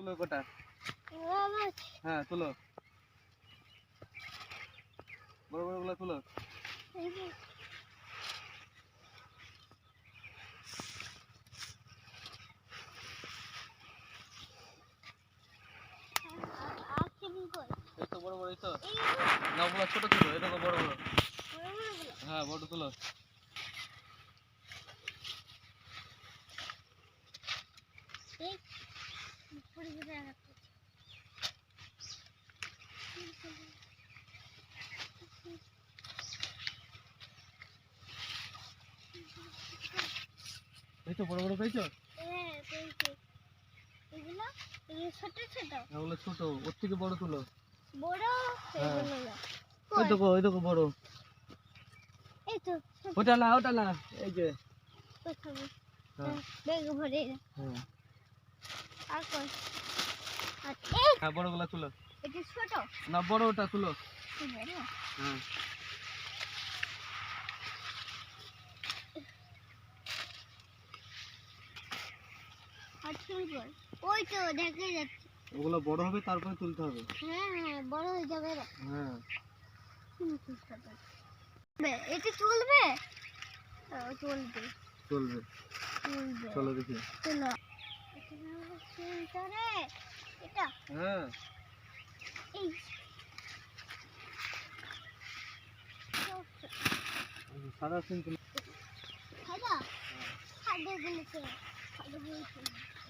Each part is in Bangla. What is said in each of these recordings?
তুলো গোটা। হ্যাঁ তুলো। বড় বড়গুলো তুলো। বড় বড় এই তো? না ছোট ছোট বড় বড়। হ্যাঁ বড় তুলো। এই তো বড় বড় পেয়েছ? ছোট ছোট। ওগুলো ছোট। ওর থেকে বড় তুলো। বড় হ্যাঁ। এগুলো। না। ওই দেখো ওই দেখো বড়। এই তো ওটা না ওটা না এই যে। হ্যাঁ। ব্যাগ ভরে। হ্যাঁ। আর কই আর এই হ্যাঁ বড়গুলা তুলো। এটা ছোট। না বড় ওটা তুলো হ্যাঁ। ওই তো দেখা যাচ্ছে। ওগুলো বড় হবে তারপরে তুলতে হবে। হ্যাঁ হ্যাঁ বড় হয়ে যাবে হ্যাঁ। এটা চলবে? হ্যাঁ, চলবে। চলবে। চলবে। চলো দেখি। চলো। এটা হ্যাঁ। এই। সাদা সিম তুলো খাদা খাদা গুলোকে খাদা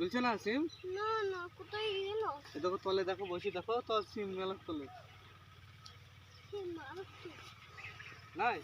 ঝুলছে না সিম? না না কোথায় গেল? দেখো তলে দেখো বসে দেখো তো সিম মেলা তলে। নাই?